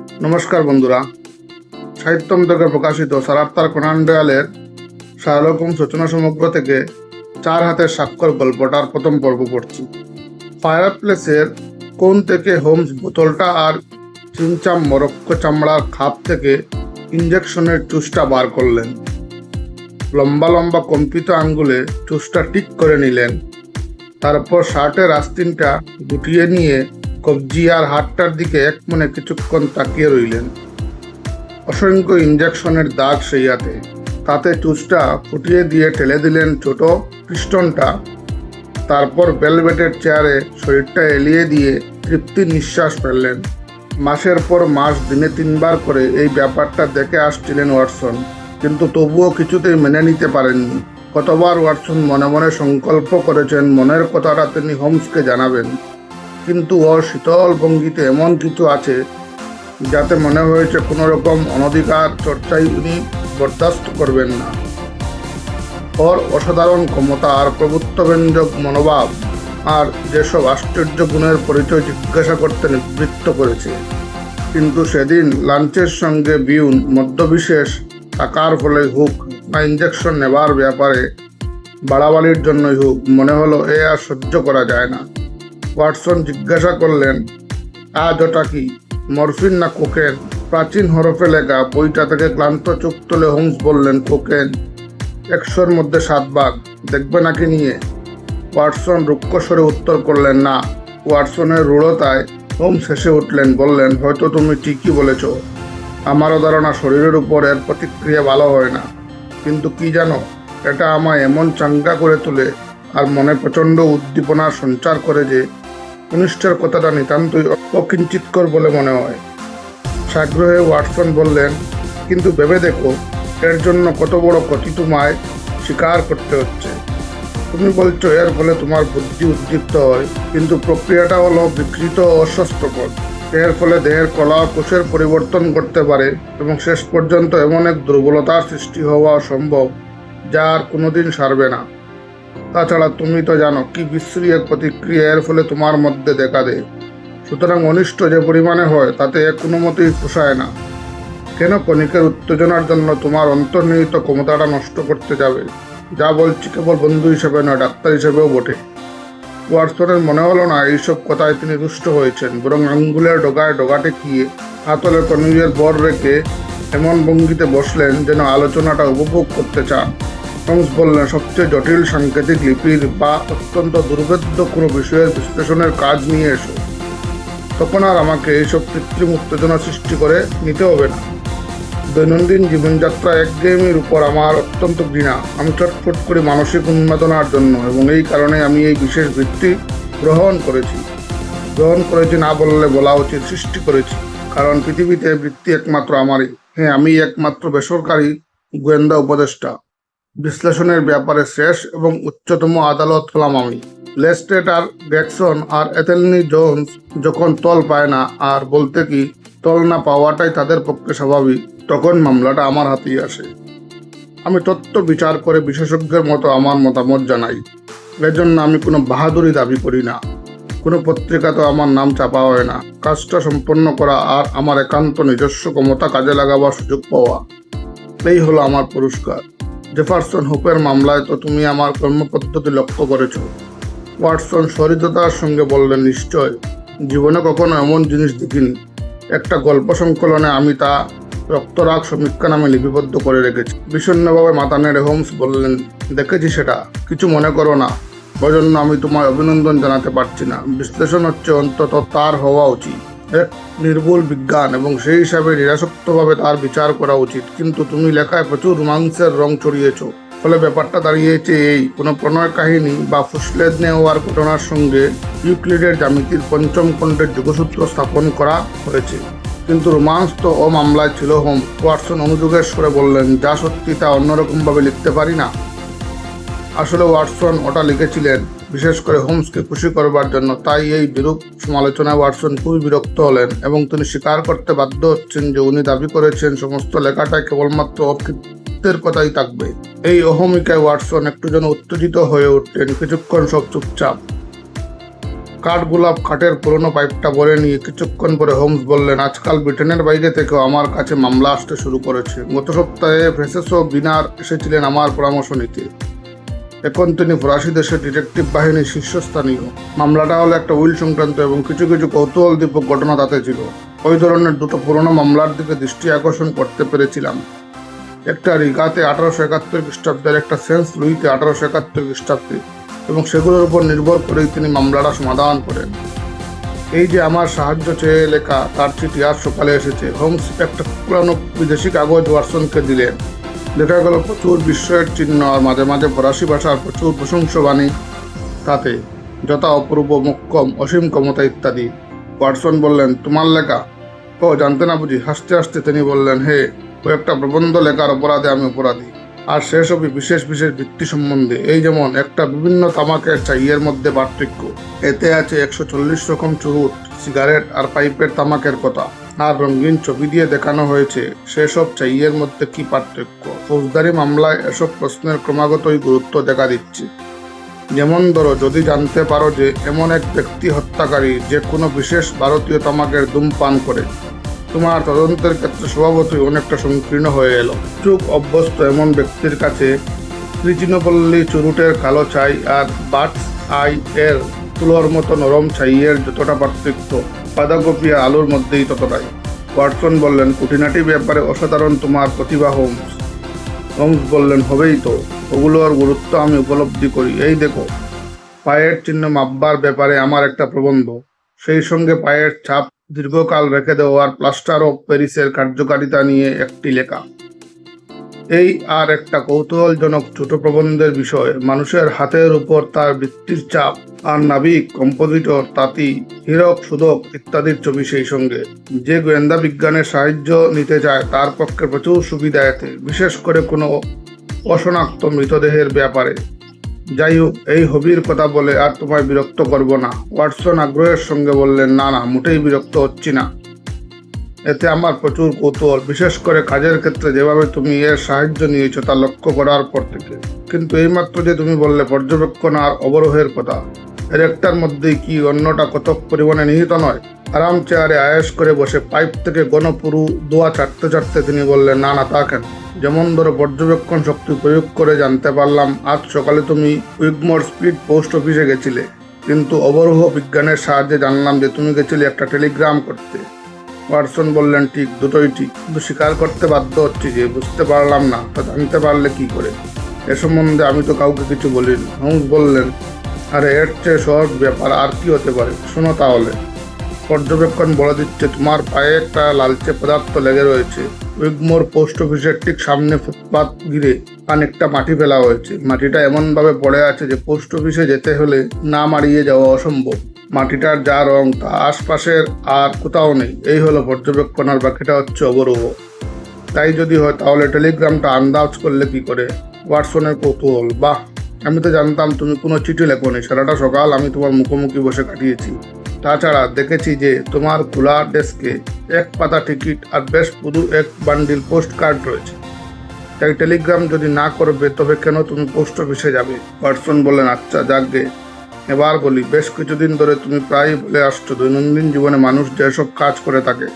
নমস্কার বন্ধুরা। সাহিত্যম থেকে প্রকাশিত সারাত্তার কোনান ডয়ালের শাহরকম সূচনা সমগ্র থেকে চার হাতের স্বাক্ষর গল্পটার প্রথম পর্ব পড়ছি। ফায়ার প্লেসের কোন থেকে হোমস বোতলটা আর চিনচাম মরক্কো চামড়ার খাপ থেকে ইঞ্জেকশনের চুষটা বার করলেন। লম্বা লম্বা কম্পিত আঙ্গুলে চুষটা ঠিক করে নিলেন। তারপর শার্টের আস্তিনটা গুটিয়ে নিয়ে কবজি আর হাতটার দিকে এক মনে কিছুক্ষণ তাকিয়ে রইলেন। অসংখ্য ইঞ্জেকশনের দাগ সেই হাতে। তাতে চুচটা ফুটিয়ে দিয়ে ঠেলে দিলেন ছোট পিস্টনটা। তারপর বেলভেটের চেয়ারে শরীরটা এলিয়ে দিয়ে তৃপ্তি নিঃশ্বাস ফেললেন। মাসের পর মাস, দিনে তিনবার করে এই ব্যাপারটা দেখে আসছিলেন ওয়াটসন। কিন্তু তবুও কিছুতেই মেনে নিতে পারেননি। কতবার ওয়াটসন মনে মনে সংকল্প করেছেন, মনের কথাটা তিনি হোমসকে জানাবেন। কিন্তু ওর শীতল ভঙ্গিতে এমন কিছু আছে যাতে মনে হয়েছে কোনো রকম অনধিকার চর্চাই উনি বরদাস্ত করবেন না। ওর অসাধারণ ক্ষমতা আর প্রভুত্বব্যঞ্জক মনোভাব আর যেসব আশ্চর্য গুণের পরিচয় জিজ্ঞাসা করতে নিবৃত্ত করেছে। কিন্তু সেদিন লাঞ্চের সঙ্গে বিউন মধ্যবিশেষ টাকার ফলে হোক বা ইঞ্জেকশন নেবার ব্যাপারে বাড়াবাড়ির জন্যই হোক, মনে হলো এ আর সহ্য করা যায় না। ওয়াটসন জিজ্ঞাসা করলেন, আজ ওটা কি? মরফিন না কোকেন? প্রাচীন হরফে লেখা বইটা থেকে ক্লান্ত চোখ তুলে হোমস বললেন, কোকেন, একশোর মধ্যে সাত ভাগ। দেখবে নাকি নিয়ে? ওয়াটসন রুক্ষ স্বরে উত্তর করলেন, না। ওয়াটসনের রূঢ়তায় হোমস হেসে উঠলেন, বললেন, হয়তো তুমি ঠিকই বলেছ। আমারও ধারণা শরীরের উপর এর প্রতিক্রিয়া ভালো হয় না। কিন্তু কি জানো, এটা আমায় এমন চাঙ্গা করে তোলে আর মনে প্রচণ্ড উদ্দীপনার সঞ্চার করে যে কনিষ্ঠের কথাটা নিতান্তই অকিঞ্চিতকর বলে মনে হয়। সাগ্রহে ওয়াটসন বললেন, কিন্তু ভেবে দেখো, এর জন্য কত বড় ক্ষতি তোমায় স্বীকার করতে হচ্ছে। তুমি বলছো, এর ফলে তোমার বুদ্ধি উদ্দীপ্ত হয়, কিন্তু প্রক্রিয়াটা হলো বিকৃত অস্বাস্থ্যকর। এর ফলে দেহের কলা কোষের পরিবর্তন করতে পারে এবং শেষ পর্যন্ত এমন এক দুর্বলতার সৃষ্টি হওয়া সম্ভব যা আর কোনোদিন সারবে না। তাছাড়া তুমি তো জানো কি বিশ্রী এক প্রতিক্রিয়া এর ফলে তোমার মধ্যে দেখা দেয়। সুতরাং অনিষ্ট যে পরিমাণে হয়, তাতে কোনো মতেই পোষায় না। কেন কণিকের উত্তেজনার জন্য তোমার অন্তর্নিহিত ক্ষমতাটা নষ্ট করতে যাবে? যা বলছি কেবল বন্ধু হিসেবে নয়, ডাক্তার হিসেবেও বটে। ওয়াটসনের মনে হলো না এইসব কথায় তিনি রুষ্ট হয়েছেন, বরং আঙ্গুলের ডগায় ডগাটে কিয়ে হাতলে কনুইয়ের বর রেখে এমন ভঙ্গিতে বসলেন যেন আলোচনাটা উপভোগ করতে চান। হোমস বললেন, সবচেয়ে জটিল সাংকেতিক লিপির বা অত্যন্ত দুর্ভেদ্য কোনো বিষয়ের বিশ্লেষণের কাজ নিয়ে এসো। তখন আর আমাকে এইসব কৃত্রিম উত্তেজনা সৃষ্টি করে নিতে হবে না। দৈনন্দিন জীবনযাত্রা একঘেয়েমির উপর আমার অত্যন্ত ঘৃণা। আমি চটফট করি মানসিক উন্মাদনার জন্য এবং এই কারণে আমি এই বিশেষ বৃত্তি গ্রহণ করেছি। গ্রহণ করেছি না বললে বলা উচিত, সৃষ্টি করেছি। কারণ পৃথিবীতে বৃত্তি একমাত্র আমারই। হ্যাঁ আমি একমাত্র বেসরকারি গোয়েন্দা উপদেষ্টা। বিশ্লেষণের ব্যাপারে শেষ এবং উচ্চতম আদালত হলাম আমি। লেস্টেট আর গ্যাকসন আর এথেলনি জোন্স যখন তল পায় না আর বলতে কি তল না পাওয়াটাই তাদের পক্ষে স্বাভাবিক, তখন মামলাটা আমার হাতেই আসে। আমি তত্ত্ব বিচার করে বিশেষজ্ঞের মতো আমার মতামত জানাই। এজন্য আমি কোনো বাহাদুরি দাবি করি না। কোনো পত্রিকাতেও আমার নাম চাপা হয় না। কাজটা সম্পন্ন করা আর আমার একান্ত নিজস্ব ক্ষমতা কাজে লাগাবার সুযোগ পাওয়া। এই হলো আমার পুরস্কার। জেফারসন হোপের মামলায় তো তুমি আমার কর্মপদ্ধতি লক্ষ্য করেছ। ওয়াটসন সহৃদতার সঙ্গে বললেন নিশ্চয়, জীবনে কখনো এমন জিনিস দেখিনি। একটা গল্প সংকলনে আমি তা রক্তরাগ সমীক্ষা নামে লিপিবদ্ধ করে রেখেছি। বিষণ্ণভাবে মাথা নেড়ে হোমস বললেন, দেখেছি সেটা। কিছু মনে করো না। ওজন্য আমি তোমায় অভিনন্দন জানাতে পারছি না। বিশ্লেষণ হচ্ছে অন্তত তার হওয়া উচিত। এক নির্ভুল বিজ্ঞান এবং সেই হিসাবে নিরাসক্তভাবে তার বিচার করা উচিত। কিন্তু তুমি লেখায় প্রচুর রোমান্সের রং ছড়িয়েছ। ফলে ব্যাপারটা দাঁড়িয়েছে এই, কোনো প্রণয় কাহিনী বা ফুসলেদ নেওয়ার ঘটনার সঙ্গে ইউক্লিডের জ্যামিতির পঞ্চম খণ্ডের যুগসূত্র স্থাপন করা হয়েছে। কিন্তু রোমান্স তো ও মামলায় ছিল হোম। ওয়াটসন অনুযোগের সুরে বললেন, যা সত্যি তা অন্যরকমভাবে লিখতে পারি না। আসলে ওয়াটসন ওটা লিখেছিলেন, বিশেষ করে হোমসকে খুশি করবার জন্য। তাই এই বিরূপ সমালোচনায় ওয়াটসন খুবই বিরক্ত হলেন এবং তিনি স্বীকার করতে বাধ্য হচ্ছেন যে উনি দাবি করেছেন, সমস্ত লেখাটাই কেবলমাত্র অকৃত্যের কথাই থাকবে। এই অহমিকায় ওয়াটসন একটু যেন উত্তেজিত হয়ে উঠলেন, কিছুক্ষণ সব চুপচাপ। কাঠ গোলাপ খাটের পুরনো পাইপটা বলে নিয়ে কিছুক্ষণ পরে হোমস বললেন, আজকাল ব্রিটেনের বাইরে থেকেও আমার কাছে মামলা আসতে শুরু করেছে। গত সপ্তাহে ফ্রেসেসো বিনার এসেছিলেন আমার পরামর্শ নিতে। এখন তিনি ফরাসি দেশের ডিটেকটিভ বাহিনীর শীর্ষস্থানীয়। মামলাটা হলো একটা উইল সংক্রান্ত এবং কিছু কিছু কৌতূহল দীপক ঘটনা তাতে ছিল। ওই ধরনের দুটো পুরনো মামলার দিকে দৃষ্টি আকর্ষণ করতে পেরেছিলাম। একটা রিগাতে আঠারোশো একাত্তর খ্রিস্টাব্দের, একটা সেন্স লুইতে আঠারোশো একাত্তর খ্রিস্টাব্দে এবং সেগুলোর উপর নির্ভর করেই তিনি মামলাটা সমাধান করেন। এই যে আমার সাহায্য চেয়ে লেখা তার চিঠি আজ সকালে এসেছে। হোমস একটা পুরানো বিদেশি কাগজ ওয়াটসনকে দিলেন। দেখা গেল প্রচুর বিস্ময়ের চিহ্ন আর মাঝে মাঝে ফরাসি ভাষার প্রচুর প্রশংসবাণী তাতে যথা অপূর্ব মোক্ষম, অসীম ক্ষমতা ইত্যাদি। ওয়াটসন বললেন, তোমার লেখা? ও, জানতে না বুঝি। হাসতে হাসতে তিনি বললেন, হে, ও একটা প্রবন্ধ লেখার অপরাধে আমি অপরাধী। আর সেসবই বিশেষ বিশেষ ভিত্তি সম্বন্ধে। এই যেমন একটা বিভিন্ন তামাকের চাইয়ের মধ্যে পার্থক্য। এতে আছে একশো চল্লিশ রকম চুরুট, সিগারেট আর পাইপের তামাকের কথা। আর রঙিন ছবি দিয়ে দেখানো হয়েছে, সেসব চাইয়ের মধ্যে কি পার্থক্য? ফৌজদারি মামলায় এসব প্রশ্নের ক্রমাগতই গুরুত্ব দেখা দিচ্ছে। যেমন ধরো, যদি জানতে পারো যে এমন এক ব্যক্তি হত্যাকারী যে কোনো বিশেষ ভারতীয় তামাকের ধূমপান করে, তোমার তদন্তের ক্ষেত্রে স্বভাবতই অনেকটা সংকীর্ণ হয়ে এলো। চুপ অভ্যস্ত এমন ব্যক্তির কাছে ত্রিচিনপল্লী চুরুটের কালো ছাই আর বাটস আই এর তুলোর মতো নরম ছাইয়ের যতটা পার্থক্য বাঁধাকপি আলুর মধ্যেই ততটাই। ওয়াটসন বললেন কুটিনাটি ব্যাপারে অসাধারণ তোমার প্রতিভা হোমস হোমস বললেন, হবেই তো। ওগুলোর গুরুত্ব আমি উপলব্ধি করি। এই দেখো, পায়ের চিহ্ন মাপবার ব্যাপারে আমার একটা প্রবন্ধ। সেই সঙ্গে পায়ের ছাপ দীর্ঘকাল রেখে দেওয়ার প্লাস্টার অফ প্যারিসের কার্যকারিতা নিয়ে একটি লেখা। এই আর একটা কৌতূহলজনক ছোট প্রবন্ধের বিষয়, মানুষের হাতের উপর তার বৃত্তির চাপ আর নাবিক, কম্পোজিটর, তাঁতি, হীরক, সুদক ইত্যাদির ছবি সেই সঙ্গে। যে গোয়েন্দা বিজ্ঞানের সাহায্য নিতে চায়, তার পক্ষে প্রচুর সুবিধা এতে, বিশেষ করে কোনো অশনাক্ত মৃতদেহের ব্যাপারে। যাই হোক, এই হবির কথা বলে আর তোমায় বিরক্ত করব না। ওয়াটসন আগ্রহের সঙ্গে বললেন, না না, মোটেই বিরক্ত হচ্ছি না। এতে আমার প্রচুর কৌতূহল। বিশেষ করে কাজের ক্ষেত্রে যেভাবে তুমি এর সাহায্য নিয়েছো তা লক্ষ্য করার পর থেকে। কিন্তু এইমাত্র যে তুমি বললে, পর্যবেক্ষণ আর অবরোহের কথা, এর একটার মধ্যেই কি অন্যটা কত পরিমাণে নিহিত নয়? আরাম চেয়ারে আয়েস করে বসে পাইপ থেকে গণপুরু দোয়া চাটতে চাটতে তিনি বললেন, না না, তা কেন? যেমন ধরো পর্যবেক্ষণ শক্তি প্রয়োগ করে জানতে পারলাম, আজ সকালে তুমি উইগমোর স্পিড পোস্ট অফিসে গেছিলে। কিন্তু অবরোহ বিজ্ঞানের সাহায্যে জানলাম যে তুমি গেছিলে একটা টেলিগ্রাম করতে। ওয়াটসন বললেন, ঠিক, দুটোই ঠিক। কিন্তু স্বীকার করতে বাধ্য হচ্ছি যে, বুঝতে পারলাম না, তা জানতে পারলে কি করে? এ সম্বন্ধে আমি তো কাউকে কিছু বলিনি। হোমস বললেন, আরে, এর চেয়ে সহজ ব্যাপার আর কি হতে পারে? শোনো তাহলে। পর্যবেক্ষণ বলে দিচ্ছে, তোমার পায়ে একটা লালচে পদার্থ লেগে রয়েছে। উইগমোর পোস্ট অফিসের ঠিক সামনে ফুটপাত ঘিরে অনেকটা মাটি ফেলা হয়েছে। মাটিটা এমনভাবে পড়ে আছে যে পোস্ট অফিসে যেতে হলে না মারিয়ে যাওয়া অসম্ভব। মাটিটার যা রং, তা আশপাশের আর কোথাও নেই। এই হলো পর্যবেক্ষণ আর বাকিটা হচ্ছে অবরোহ। তাই যদি হয়, তাহলে টেলিগ্রামটা আন্দাজ করলে কি করে? ওয়াটসনের কৌতূহল। বাহ! আমি তো জানতাম তুমি কোনো চিঠি লেখোনি। সারাটা সকাল আমি তোমার মুখোমুখি বসে কাটিয়েছি। তাছাড়া দেখেছি যে তোমার খোলা ডেস্কে এক পাতা টিকিট আর বেশ পুরো এক বান্ডিল পোস্ট কার্ড রয়েছে। তাই টেলিগ্রাম যদি না করবে, তবে কেন তুমি পোস্ট অফিসে যাবে? ওয়াটসন বললেন আচ্ছা যাকগে। এবার বলি, বেশ কিছুদিন ধরে তুমি প্রায়ই বলে আসছো, দৈনন্দিন জীবনে মানুষ যেসব কাজ করে থাকে,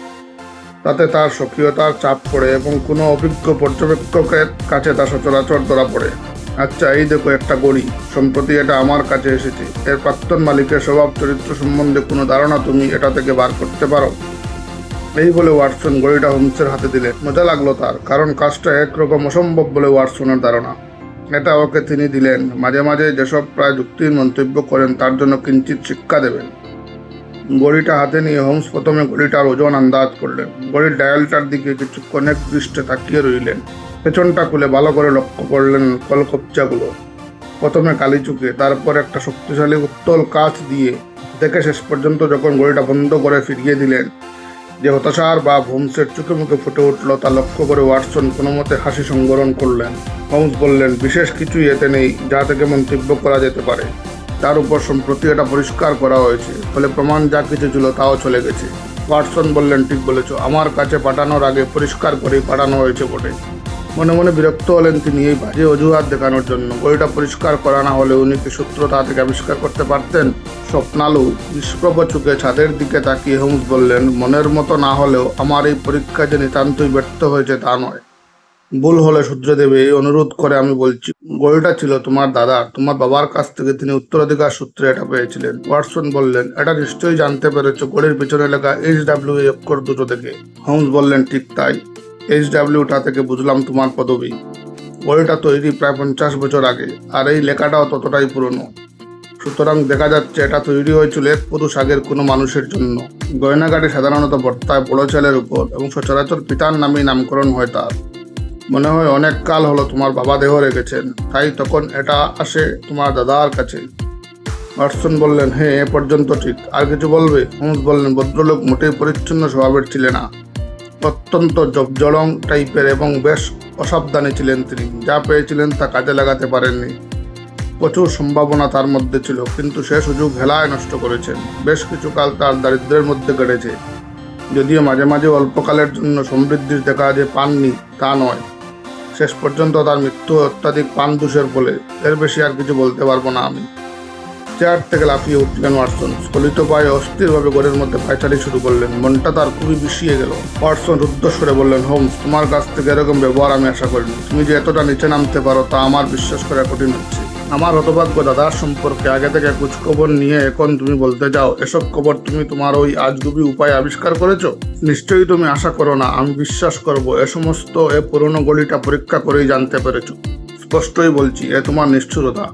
তাতে তার সক্রিয়তার চাপ পড়ে এবং কোনো অভিজ্ঞ পর্যবেক্ষকের কাছে তা সচরাচর ধরা পড়ে। আচ্ছা এই দেখো একটা গড়ি। সম্প্রতি এটা আমার কাছে এসেছে। এর প্রাক্তন মালিকের স্বভাব, চরিত্র সম্বন্ধে কোনো ধারণা তুমি এটা থেকে বার করতে পারো? এই বলে ওয়াটসন গড়িটা হোমসের হাতে দিলে। মজা লাগল তার, কারণ কাজটা একরকম অসম্ভব বলে ওয়াটসনের ধারণা। এটা ওকে তিনি দিলেন। মাঝে মাঝে যেসব প্রায় যুক্তির মন্তব্য করেন, তার জন্য কিঞ্চিত শিক্ষা দেবেন। গড়িটা হাতে নিয়ে হোমস প্রথমে গড়িটার ওজন আন্দাজ করলেন। গড়ির ডায়ালটার দিকে কিছুক্ষণ এক দৃষ্টে তাকিয়ে রইলেন। পেছনটা খুলে ভালো করে লক্ষ্য করলেন কলকবচাগুলো প্রথমে কালি চুকে, তারপর একটা শক্তিশালী উত্তল কাচ দিয়ে দেখে শেষ পর্যন্ত যখন গড়িটা বন্ধ করে ফিরিয়ে দিলেন, যে হতাশার বা হোমসের চোখে মুখে ফুটে উঠল, তা লক্ষ্য করে ওয়াটসন কোনো মতে হাসি সংবরণ করলেন। হোমস বললেন, বিশেষ কিছুই এতে নেই, যা থেকে মন্তব্য করা যেতে পারে। তার উপর সম্প্রতি এটা পরিষ্কার করা হয়েছে, ফলে প্রমাণ যা কিছু ছিল তাও চলে গেছে। ওয়াটসন বললেন, ঠিক বলেছ, আমার কাছে পাঠানোর আগে পরিষ্কার করেই পাঠানো হয়েছে বটে। মনে মনে বিরক্ত হলেন তিনি। এই বাজে অজুহাত দেখানোর জন্য। পরিষ্কার করা না হলে উনি কি সূত্র তা থেকে আবিষ্কার করতে পারতেন। স্বপ্নালু নিষ্প্রভ চোখে ছাদের দিকে তাকিয়ে হোমস বললেন, মনের মতো না হলেও আমার এই পরীক্ষা যে নিতান্তই ব্যর্থ হয়েছে তা নয়। ভুল হলে শুধরে এই অনুরোধ করে আমি বলছি গোলটা ছিল তোমার দাদার। তোমার বাবার কাছ থেকে তিনি উত্তরাধিকার সূত্রে এটা পেয়েছিলেন। ওয়াটসন বললেন, এটা নিশ্চয়ই জানতে পেরেছ। গোলের পিছনে লেখা এইচ ডাব্লিউ অক্ষর দুটো থেকে। হোমস বললেন, ঠিক তাই। এইচ ডাব্লিউটা থেকে বুঝলাম তোমার পদবী। বইটা তৈরি প্রায় পঞ্চাশ বছর আগে, আর এই লেখাটাও ততটাই পুরনো। সুতরাং দেখা যাচ্ছে এটা তৈরি হয়েছিল এক পুরুষ আগের কোনো মানুষের জন্য। গয়নাগাটি সাধারণত বর্তায় বড় ছেলের উপর এবং সচরাচর পিতার নামেই নামকরণ হয় তার। মনে হয় অনেক কাল হলো তোমার বাবা দেহ রেখেছেন, তাই তখন এটা আসে তোমার দাদার কাছে। ওয়াটসন বললেন হ্যাঁ এ পর্যন্ত ঠিক। আর কিছু বলবে? হোমস বললেন, ভদ্রলোক মোটেই পরিচ্ছন্ন স্বভাবের ছিলেন না। অত্যন্ত জবজলং টাইপের এবং বেশ অসাবধানী ছিলেন তিনি। যা পেয়েছিলেন তা কাজে লাগাতে পারেননি। প্রচুর সম্ভাবনা তার মধ্যে ছিল, কিন্তু সে সুযোগ হেলায় নষ্ট করেছেন বেশ কিছুকাল তার দারিদ্র্যের মধ্যে কেটেছে। যদিও মাঝে মাঝে অল্পকালের জন্য সমৃদ্ধির দেখা যে পাননি, তা নয়। শেষ পর্যন্ত তার মৃত্যু অত্যাধিক পান দোষের ফলে। এর বেশি আর কিছু বলতে পারব না আমি। চেয়ার থেকে লাফিয়ে উঠলেন ওয়াটসন। স্খলিত পায়ে অস্থিরভাবে ঘরের মধ্যে পায়চারি শুরু করলেন। মনটা তার খুবই বিষিয়ে গেল। ওয়াটসন রুদ্ধস্বরে বললেন হোমস তোমার কাছ থেকে এরকম ব্যবহার আমি আশা করিনি। তুমি যে এতটা নিচে নামতে পারো তা আমার বিশ্বাস করা কঠিন হচ্ছে। আমার হতভাগ্য দাদার সম্পর্কে আগে থেকে খোঁজখবর নিয়ে এখন তুমি বলতে যাও এসব খবর তুমি তোমার ওই আজগুবি উপায় আবিষ্কার করেছ? নিশ্চয়ই তুমি আশা করো না, আমি বিশ্বাস করব, এ সমস্ত এ পুরনো গলিটা পরীক্ষা করেই জানতে পেরেছ। স্পষ্টই বলছি, এ তোমার নিষ্ঠুরতা।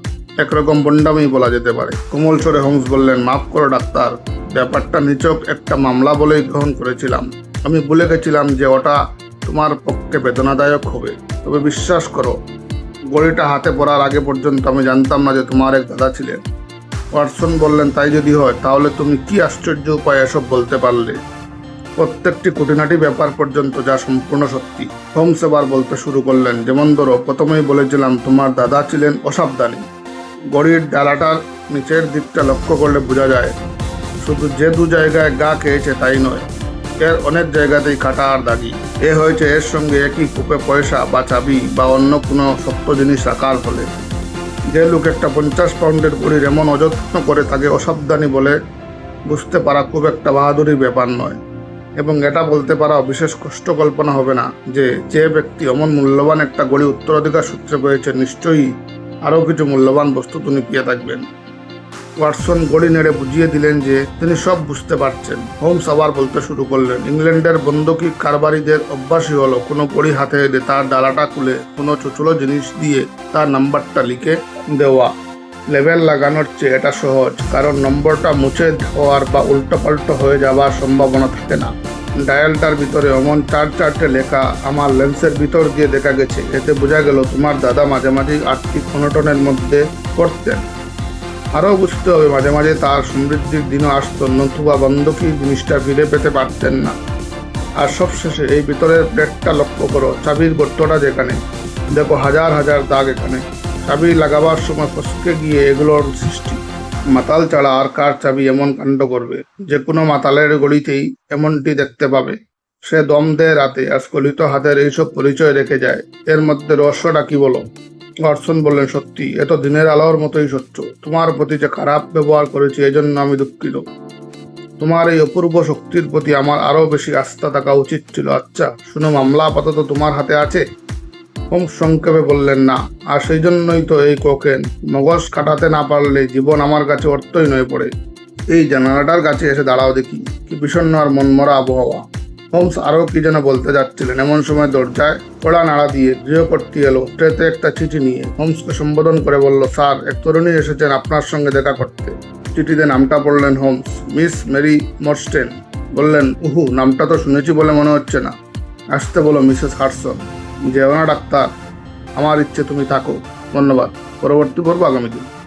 একরকম বন্ডামি বলা যেতে পারে। কোমল স্বরে হোমস বললেন, মাফ করো ডাক্তার, ব্যাপারটা নিচক একটা মামলা বলেই গ্রহণ করেছিলাম। আমি ভুলে গেছিলাম যে ওটা তোমার পক্ষে বেদনাদায়ক হবে। তবে বিশ্বাস করো গড়িটা হাতে পড়ার আগে পর্যন্ত আমি জানতাম না যে তোমার এক দাদা ছিলেন। ওয়াটসন বললেন, তাই যদি হয়, তাহলে তুমি কি আশ্চর্য উপায় এসব বলতে পারলে? প্রত্যেকটি খুঁটিনাটি ব্যাপার পর্যন্ত যা সম্পূর্ণ সত্যি। হোমস এবার বলতে শুরু করলেন, যেমন ধরো, প্রথমেই বলেছিলাম, তোমার দাদা ছিলেন অসাবধানী। গড়ির ডালাটার নিচের দিকটা লক্ষ্য করলে বোঝা যায়, শুধু যে দু জায়গায় গা খেয়েছে তাই নয়, এর অনেক জায়গাতেই কাটা আর দাগি। এ হয়েছে এর সঙ্গে একই কূপে পয়সা বা চাবি বা অন্য কোনো শক্ত জিনিস রাখার ফলে যে লোক একটা পঞ্চাশ পাউন্ডের গড়ির এমন অযত্ন করে তাকে অসাবধানী বলে বুঝতে পারা খুব একটা বাহাদুরি ব্যাপার নয়। এবং এটা বলতে পারা বিশেষ কষ্ট কল্পনা হবে না যে যে ব্যক্তি অমন মূল্যবান একটা গড়ি উত্তরাধিকার সূত্রে পেয়েছে নিশ্চয়ই আরও কিছু মূল্যবান বস্তু তিনি পেয়ে থাকবেন। ওয়াটসন গড়ি নেড়ে বুঝিয়ে দিলেন যে তিনি সব বুঝতে পারছেন। হোমস আবার বলতে শুরু করলেন, ইংল্যান্ডের বন্দুকি কারবারিদের অভ্যাসই হলো কোনো গড়ি হাতে এনে তার ডালাটা খুলে কোনো চুচলো জিনিস দিয়ে তার নাম্বারটা লিখে দেওয়া। লেভেল লাগানোর চেয়ে এটা সহজ, কারণ নম্বরটা মুছে হওয়ার বা উল্টোপাল্টো হয়ে যাওয়ার সম্ভাবনা থাকে না। ডায়ালটার ভিতরে অমন চার চারটে লেখা আমার লেন্সের ভিতর দিয়ে দেখা গেছে। এতে বোঝা গেল তোমার দাদা মাঝে মাঝে আর্থিক অনটনের মধ্যে পড়তেন। আরও বুঝতে হবে মাঝে মাঝে তার সমৃদ্ধির দিনও আসতো, নতুবা বন্ধকি জিনিসটা ফিরে পেতে পারতেন না। আর সবশেষে এই ভিতরের প্লেটটা লক্ষ্য করো, চাবির গর্তটা যেখানে। দেখো হাজার হাজার দাগ এখানে। চাবি লাগাবার সময় ফসকে গিয়ে এগুলোর সৃষ্টি। মাতাল ছাড়া আর কার চাবি এমন কাণ্ড করবে? যে কোনো মাতালের গলিতেই এমনটি দেখতে পাবে। সে দম দেয় রাতে আর স্খলিত হাতের এইসব পরিচয় রেখে যায়। এর মধ্যে রহস্যটা কি বলো? অর্সন বললেন, সত্যি এত দিনের আলোর মতোই সত্য তোমার প্রতি যে খারাপ ব্যবহার করেছি, এজন্য আমি দুঃখিত। তোমার এই অপূর্ব শক্তির প্রতি আমার আরও বেশি আস্থা থাকা উচিত ছিল। আচ্ছা শুনো, মামলা আপাতত তোমার হাতে আছে? সংক্ষেপে বললেন, না, আর সেই জন্যই তো এই কোকেন। মগজ কাটাতে না পারলে জীবন আমার কাছে অর্থই নয় পড়ে। এই জানালাটার কাছে এসে দাঁড়াও দেখি। কি বিষণ্ণ আর মনমরা আবহাওয়া। হোমস আরও কি যেন বলতে যাচ্ছিলেন। এমন সময় দরজায় কড়া নাড়া দিয়ে গৃহকর্তী এলো। ট্রেতে একটা চিঠি নিয়ে হোমসকে সম্বোধন করে বলল, স্যার, এক তরুণী এসেছেন আপনার সঙ্গে দেখা করতে। চিঠিতে নামটা পড়লেন হোমস। Miss Mary মর্স্টেন। বললেন, উহু, নামটা তো শুনেছি বলে মনে হচ্ছে না। আসতে বলো, মিসেস হার্সন যেও না ডাক্তার আমার ইচ্ছে তুমি থাকো। ধন্যবাদ। পরবর্তী পর্ব আগামী দিন।